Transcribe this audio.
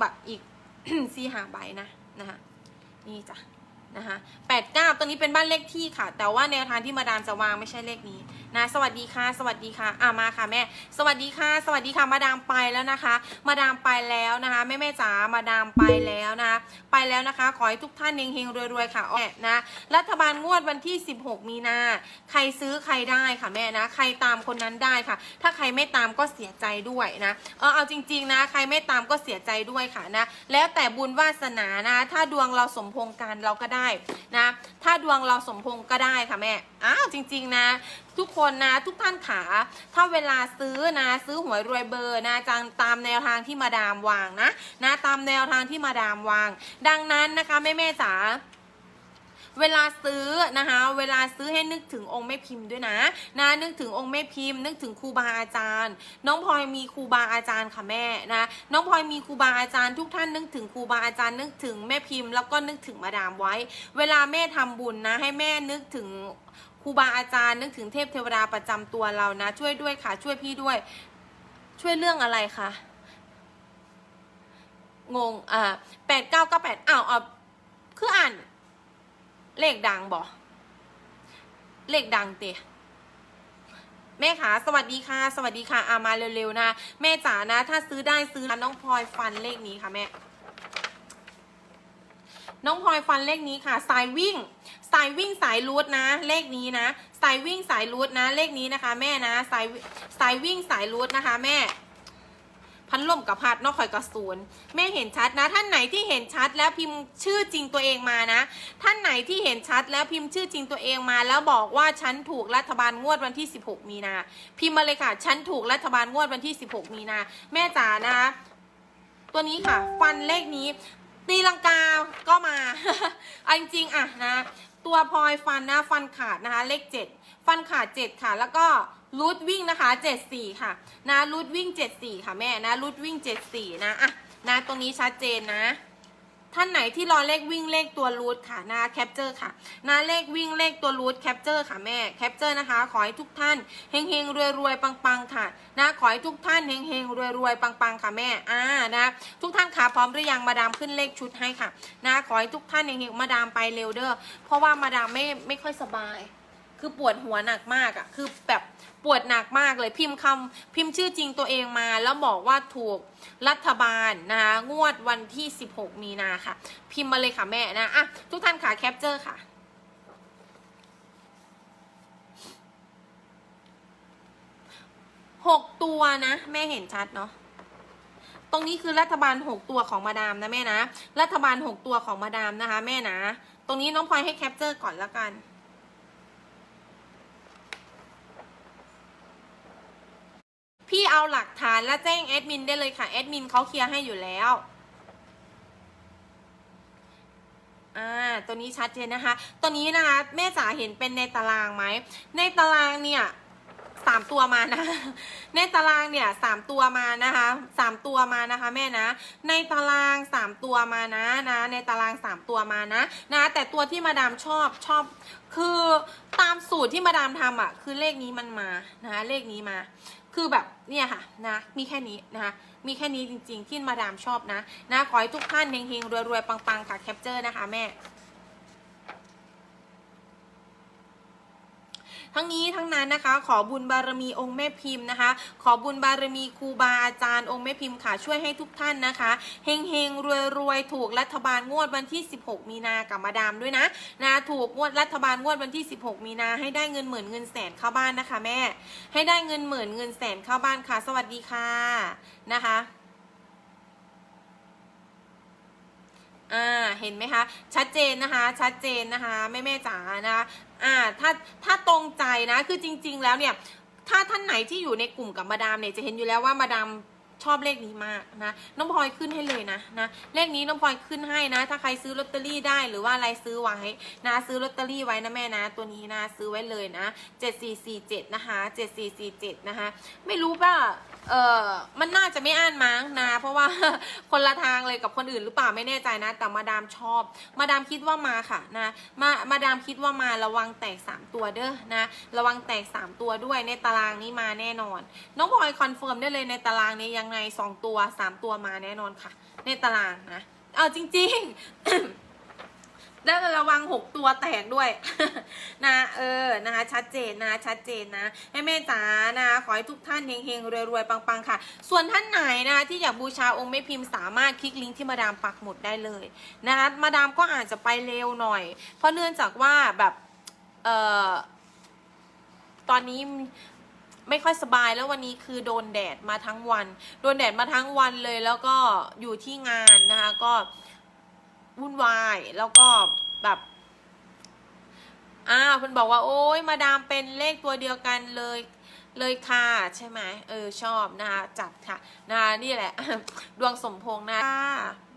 บัตรอีก สี่หาใบนะนะคะนี่จ้ะ นะคะแปดเก้าตัวนี้เป็นบ้านเลขที่ค่ะ แต่ว่าแนวทางที่มาดามจะวางไม่ใช่เลขนี้นะสวัสดีค่ะ สวัสดีค่ะอ่ามาค่ะแม่ สวัสดีค่ะ สวัสดีค่ะมาดามไปแล้วนะคะ มาดามไปแล้วนะคะแม่แม่จ๋ามาดามไปแล้วนะคะไปแล้วนะคะ ขอให้ทุกท่านเฮงๆรวยๆค่ะแม่นะรัฐบาลงวดวันที่ 16 มีนาใครซื้อใครได้ค่ะแม่นะ ใครตามคนนั้นได้ค่ะ ถ้าใครไม่ตามก็เสียใจด้วยนะเออเอาจริง ๆนะ ใครไม่ตามก็เสียใจด้วยค่ะนะแล้วแต่บุญวาสนานะ ถ้าดวงเราสมพงกันเราก็ได้นะ ถ้าดวงเราสมพงก็ได้ค่ะแม่ อ้าวจริง ๆ นะ ทุกคนนะทุกท่านขา ถ้าเวลาซื้อนะ ซื้อหวยรวยเบอร์นะจังตามแนวทางที่มาดามวางนะนะ ตามแนวทางที่มาดามวาง ดังนั้นนะคะแม่แม่จ๋า เวลาซื้อนะคะ เวลาซื้อให้นึกถึงองค์แม่พิมพ์ด้วยนะนะนึกถึงองค์แม่พิมพ์ นึกถึงครูบาอาจารย์ น้องพลอยมีครูบาอาจารย์ค่ะแม่นะน้องพลอยมีครูบาอาจารย์ทุกท่านนึกถึงครูบาอาจารย์ นึกถึงแม่พิมพ์แล้วก็นึกถึงมาดามไว้ เวลาแม่ทำบุญนะ ให้แม่นึกถึงครูบาอาจารย์ นึกถึงเทพเทวดาประจำตัวเรานะ ช่วยด้วยค่ะ ช่วยพี่ด้วย ช่วยเรื่องอะไรคะงงอ่าแปดเก้าเก้าแปดอ้าวเอาคืออ่าน เลขดังบ่เลขดังเตะแม่ขาสวัสดีค่ะ สวัสดีค่ะอามาเร็วๆนะ แม่จ๋านะ ถ้าซื้อได้ซื้อน้องพลอยฟันเลขนี้ค่ะแม่ น้องพลอยฟันเลขนี้ค่ะ สายวิ่ง สายวิ่งสายรูดนะ เลขนี้นะ สายวิ่งสายรูดนะ เลขนี้นะคะ แม่นะ สายสายวิ่งสายรูดนะคะ แม่ พันลมกับพัดนอกคอยกระสูนแม่เห็นชัดนะ ท่านไหนที่เห็นชัดแล้วพิมพ์ชื่อจริงตัวเองมานะ ท่านไหนที่เห็นชัดแล้วพิมพ์ชื่อจริงตัวเองมา แล้วบอกว่าฉันถูกรัฐบาลงวดวันที่ 16 มีนา พิมพ์มาเลยค่ะ ฉันถูกรัฐบาลงวดวันที่ 16 มีนา แม่จ๋านะคะตัวนี้ค่ะ ฟันเลขนี้ตีลังกาก็มาเอาจริงๆอะนะ ตัวพลอยฟันนะ ฟันขาดนะคะ เลข 7 ฟันขาด 7 ค่ะ แล้วก็ รูทวิ่งนะคะ 74 ค่ะ นะรูทวิ่ง 74 ค่ะแม่นะรูทวิ่ง 74 นะอะนะตรงนี้ชัดเจนนะท่านไหนที่รอเลขวิ่งเลขตัวรูทค่ะนะแคปเจอร์ค่ะนะเลขวิ่งเลขตัวรูทแคปเจอร์ค่ะแม่แคปเจอร์นะคะ ขอให้ทุกท่านเฮงเฮงรวยรวยปังปังค่ะนะขอให้ทุกท่านเฮงเฮงรวยรวยปังปังค่ะแม่อ่านะทุกท่านค่ะพร้อมหรือยังมาดามขึ้นเลขชุดให้ค่ะนะขอให้ทุกท่านเฮงเฮงมาดามไปเร็วเด้อเพราะว่ามาดามไม่ไม่ค่อยสบาย คือปวดหัวหนักมากอะ่ะ คือแบบปวดหนักมากเลยพิมพ์คำพิมพ์ชื่อจริงตัวเองมา แล้วบอกว่าถูกรัฐบาลนะคะงวดวันที่ 16 มีนาค่ะ พิมพ์มาเลยค่ะแม่นะอะทุกท่านค่ะแคปเจอร์ค่ะหกตัวนะ แม่เห็นชัดเนาะตรงนี้คือรัฐบาลหกตัวของมาดามนะแม่นะ รัฐบาลหกตัวของมาดามนะคะ แม่นะ ตรงนี้น้องพลอยให้แคปเจอร์ก่อนละกัน พี่เอาหลักฐานและแจ้งแอดมินได้เลยค่ะ แอดมินเขาเคลียร์ให้อยู่แล้วอ่าตัวนี้ชัดเจนนะคะ ตัวนี้นะคะแม่จ๋าเห็นเป็นในตารางไหม ในตารางเนี่ยสามตัวมานะ ในตารางเนี่ยสามตัวมานะคะสามตัวมานะคะแม่นะ ในตารางสามตัวมานะนะ ในตารางสามตัวมานะนะ แต่ตัวที่มาดามชอบชอบ คือตาม สูตรที่มาดามทำอะ คือเลขนี้มันมานะคะเลขนี้มา คือแบบเนี่ยค่ะนะมีแค่นี้นะคะมีแค่นี้จริงๆ ที่มาดามชอบนะนะขอให้ทุกท่านเฮงๆรวยๆปังๆค่ะแคปเจอร์นะคะแม่ ทั้งนี้ทั้งนั้นนะคะ ขอบุญบารมีองค์แม่พิมพ์นะคะ ขอบุญบารมีครูบาอาจารย์องค์แม่พิมพ์ค่ะช่วยให้ทุกท่านนะคะเฮงเฮงรวยรวยถูกรัฐบาลงวดวันที่ 16 มีนากับมาดามด้วยนะนะถูกงวดรัฐบาลงวดวันที่ 16 มีนาให้ได้เงินหมื่นเงินแสนเข้าบ้านนะคะ แม่ ให้ได้เงินหมื่นเงินแสนเข้าบ้านค่ะ สวัสดีค่ะนะคะ อ่าเห็นไหมคะ ชัดเจนนะคะ ชัดเจนนะคะแม่แม่จ๋านะคะอ่าถ้าถ้าตรงใจนะคือจริง ๆ แล้วเนี่ย ถ้าท่านไหนที่อยู่ในกลุ่มกับมาดามเนี่ยจะเห็นอยู่แล้วว่ามาดามชอบเลขนี้มากนะน้องพลอยขึ้นให้เลยนะนะเลขนี้น้องพลอยขึ้นให้นะ ถ้าใครซื้อลอตเตอรี่ได้หรือว่าอะไรซื้อไว้นะซื้อลอตเตอรี่ไว้นะแม่นะ ตัวนี้นะซื้อไว้เลยนะ 7447นะคะ7447นะคะไม่รู้ป่ะ เออมันน่าจะไม่อ่านมั้งนะ เพราะว่าคนละทางเลยกับคนอื่นหรือเปล่าไม่แน่ใจนะ แต่มาดามชอบ มาดามคิดว่ามาค่ะนะ มามาดามคิดว่ามาระวังแตก 3 ตัวเด้อนะ ระวังแตก 3 ตัวด้วยในตารางนี้มาแน่นอน น้องพลอยคอนเฟิร์มได้เลยในตารางนี้ยังไงสองตัวสามตัวมาแน่นอนค่ะ ในตารางนะ เอาจริง ๆ แล้วระวังหกตัวแตกด้วยนะเออนะคะชัดเจนนะชัดเจนนะให้แม่จ๋านะขอให้ทุกท่านเฮงๆรวยๆปังๆค่ะ ส่วนท่านไหนนะคะที่อยากบูชาองค์แม่พิมพ์สามารถคลิกลิงก์ที่มาดามปักหมุดได้เลยนะคะมาดามก็อาจจะไปเร็วหน่อย เพราะเนื่องจากว่าแบบเอ่อตอนนี้ไม่ค่อยสบายแล้ววันนี้คือโดนแดดมาทั้งวัน โดนแดดมาทั้งวันเลยแล้วก็อยู่ที่งานนะคะก็ วุ่นวาย แล้วก็แบบอ่าวคุณบอกว่า โอ้ยมาดามเป็นเลขตัวเดียวกันเลยเลยค่ะ ใช่ไหมเออชอบนะคะจัดค่ะนะนี่แหละ ดวงสมพงษ์นะค่ะ